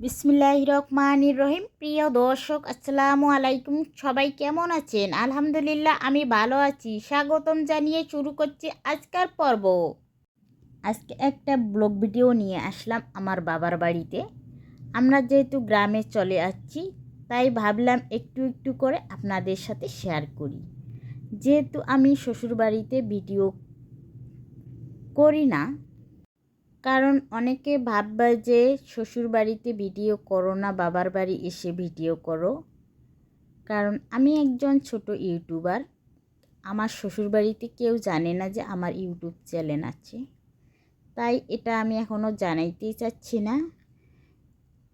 বিসমিল্লাহ রহমানির রহিম। প্রিয় দর্শক, আসসালামু আলাইকুম। সবাই কেমন আছেন? আলহামদুলিল্লাহ, আমি ভালো আছি। স্বাগতম জানিয়ে শুরু করছি আজকের পর্ব। আজকে একটা ব্লগ ভিডিও নিয়ে আসলাম আমার বাবার বাড়িতে। আমরা যেহেতু গ্রামে চলে আসছি, তাই ভাবলাম একটু একটু করে আপনাদের সাথে শেয়ার করি। যেহেতু আমি শ্বশুর বাড়িতে ভিডিও করি না কারণ অনেকে ভাববে যে শ্বশুর বাড়িতে ভিডিও করো না, বাবার বাড়ি এসে ভিডিও করো। কারণ আমি একজন ছোট ইউটিউবার। আমার শ্বশুর বাড়িতে কেউ জানে না যে আমার ইউটিউব চ্যানেল আছে। তাই এটা আমি এখনও জানাইতেই চাচ্ছি না।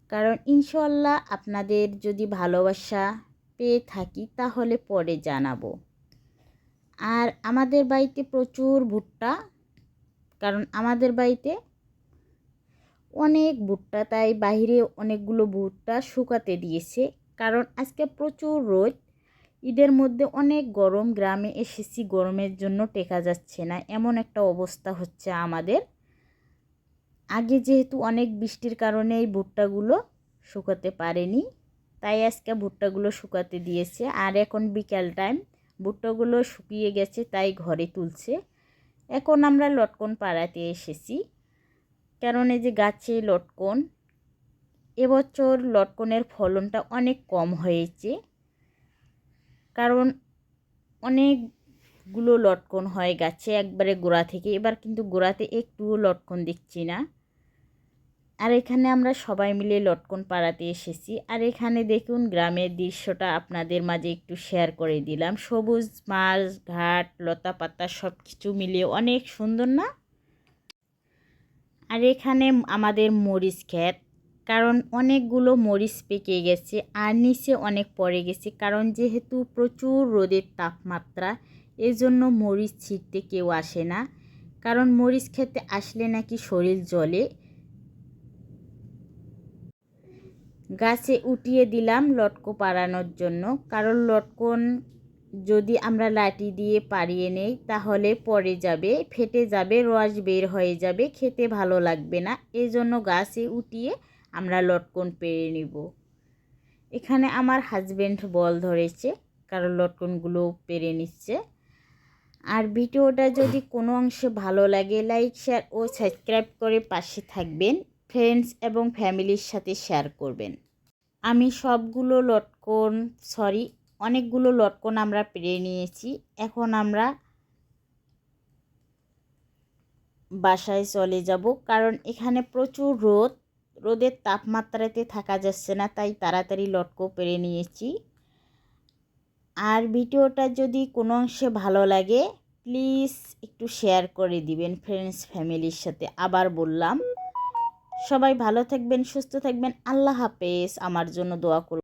কারণ ইনশাল্লাহ আপনাদের যদি ভালোবাসা পেয়ে থাকি তাহলে পরে জানাব। আর আমাদের বাড়িতে প্রচুর ভুট্টা। কারণ আমাদের বাড়িতে অনেক ভুট্টা, তাই বাইরে অনেকগুলো ভুট্টা শুকাতে দিয়েছে। কারণ আজকে প্রচুর রোদ। ঈদের মধ্যে অনেক গরম, গ্রামে এসেছি, গরমের জন্য টেকা যাচ্ছে না। এমন একটা অবস্থা হচ্ছে আমাদের। আগে যেহেতু অনেক বৃষ্টির কারণে এই ভুট্টাগুলো শুকাতে পারেনি, তাই আজকে ভুট্টাগুলো শুকাতে দিয়েছে। আর এখন বিকাল টাইম, ভুট্টাগুলো শুকিয়ে গেছে, তাই ঘরে তুলছে। এখন আমরা লটকন পাড়াতে এসেছি। কারণ এই যে গাছে লটকন, এবছর লটকনের ফলনটা অনেক কম হয়েছে। কারণ অনেকগুলো লটকন হয় গাছে, একবারে গোড়া থেকে। এবার কিন্তু গোড়াতে একটুও লটকন দেখছি না। আর এখানে আমরা সবাই মিলে লটকন পাড়াতে এসেছি। আর এখানে দেখুন, গ্রামের দৃশ্যটা আপনাদের মাঝে একটু শেয়ার করে দিলাম। সবুজ মাছ, ঘাট লতা পাতা সব কিছু মিলিয়ে অনেক সুন্দর না? আর এখানে আমাদের মরিচ ক্ষেত, কারণ অনেকগুলো মরিচ পেকে গেছে আর নিচে অনেক পড়ে গেছে, কারণ যেহেতু প্রচুর রোদের তাপমাত্রা, এজন্য মরিচ ছিটতে কেউ আসে না। কারণ মরিচ খেতে আসলে নাকি শরীর জলে গাছে উঠিয়ে দিলাম লটকো পাড়ানোর জন্য, কারণ লটকন যদি আমরা লাঠি দিয়ে পাড়িয়ে নেই, তাহলে পড়ে যাবে, ফেটে যাবে, রস বের হয়ে যাবে, খেতে ভালো লাগবে না। এই জন্য গাছে উঠিয়ে আমরা লটকন পেরে নিব। এখানে আমার হাজব্যান্ড বল ধরেছে কারণ লটকনগুলো পেরে নিচ্ছে। আর ভিডিওটা যদি কোনো অংশে ভালো লাগে লাইক শেয়ার ও সাবস্ক্রাইব করে পাশে থাকবেন। ফ্রেন্ডস এবং ফ্যামিলির সাথে শেয়ার করবেন। আমি সবগুলো লটকন সরি অনেকগুলো লটকন আমরা পেরে নিয়েছি। এখন আমরা বাসায় চলে যাব, কারণ এখানে প্রচুর রোদ। রোদের তাপমাত্রাতে থাকা যাচ্ছে না, তাই তাড়াতাড়ি লটকো পেরে নিয়েছি। আর ভিডিওটা যদি কোনো অংশে ভালো লাগে, প্লিজ একটু শেয়ার করে দিবেন ফ্রেন্ডস ফ্যামিলির সাথে। আবার বললাম, সবাই ভালো থাকবেন, সুস্থ থাকবেন। আল্লাহ হাফেজ, আমার জন্য দোয়া করুন।